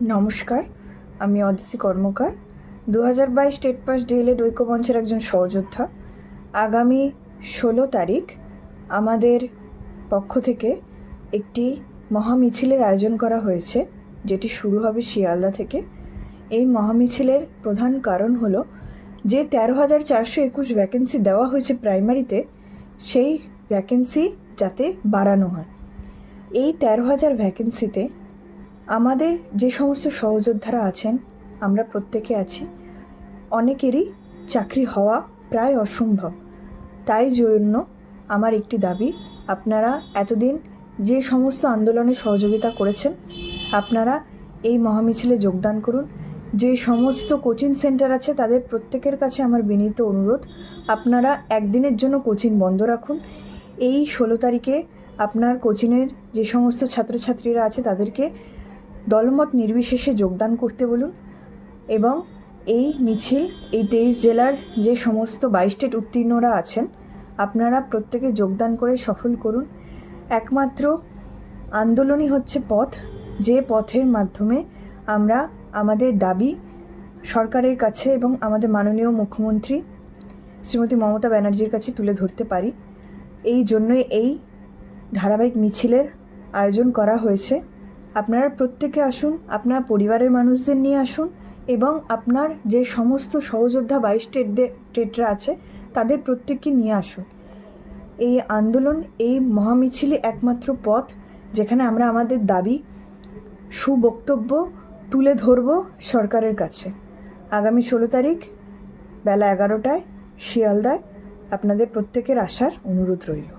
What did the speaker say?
নমস্কার, আমি অদিতি কর্মকার। দু হাজার বাইশ স্টেট পাস ডিএলএড ঐক্যমঞ্চের একজন সহযোদ্ধা। আগামী ষোলো তারিখ আমাদের পক্ষ থেকে একটি মহামিছিলের আয়োজন করা হয়েছে, যেটি শুরু হবে শিয়ালদা থেকে। এই মহামিছিলের প্রধান কারণ হলো যে তেরো হাজার চারশো একুশ ভ্যাকেন্সি দেওয়া হয়েছে প্রাইমারিতে সেই ভ্যাকেন্সি যাতে বাড়ানো হয়। এই তেরো হাজার ভ্যাকেন্সিতে আমাদের যে সমস্ত সহযোদ্ধারা আছেন, আমরা প্রত্যেকে আছি, অনেকেরই চাকরি হওয়া প্রায় অসম্ভব। তাই জন্য আমার একটি দাবি, আপনারা এতদিন যে সমস্ত আন্দোলনে সহযোগিতা করেছেন, আপনারা এই মহামিছিলে যোগদান করুন। যে সমস্ত কোচিং সেন্টার আছে, তাদের প্রত্যেকের কাছে আমার বিনীত অনুরোধ, আপনারা একদিনের জন্য কোচিং বন্ধ রাখুন। এই ষোলো তারিখে আপনার কোচিংয়ের যে সমস্ত ছাত্রছাত্রীরা আছে, তাদেরকে দলমত নির্বিশেষে যোগদান করতে বলুন এবং এই মিছিল, এই তেইশ জেলার যে সমস্ত বাইশ স্টেট উত্তীর্ণরা আছেন, আপনারা প্রত্যেকে যোগদান করে সফল করুন। একমাত্র আন্দোলনই হচ্ছে পথ। যে পথের মাধ্যমে আমরা আমাদের দাবি সরকারের কাছে এবং আমাদের মাননীয় মুখ্যমন্ত্রী শ্রীমতী মমতা ব্যানার্জির কাছে তুলে ধরতে পারি। এই জন্যই এই ধারাবাহিক মিছিলের আয়োজন করা হয়েছে। আপনারা প্রত্যেকে আসুন, আপনার পরিবারের মানুষদের নিয়ে আসুন এবং আপনার যে সমস্ত সহযোদ্ধা বাইশ স্টেটদের স্টেটরা আছে, তাদের প্রত্যেককে নিয়ে আসুন। এই আন্দোলন, এই মহামিছিলে একমাত্র পথ যেখানে আমরা আমাদের দাবি, সুবক্তব্য তুলে ধরব সরকারের কাছে। আগামী ষোলো তারিখ বেলা এগারোটায়, শিয়ালদায় আপনাদের প্রত্যেকের আসার অনুরোধ রইল।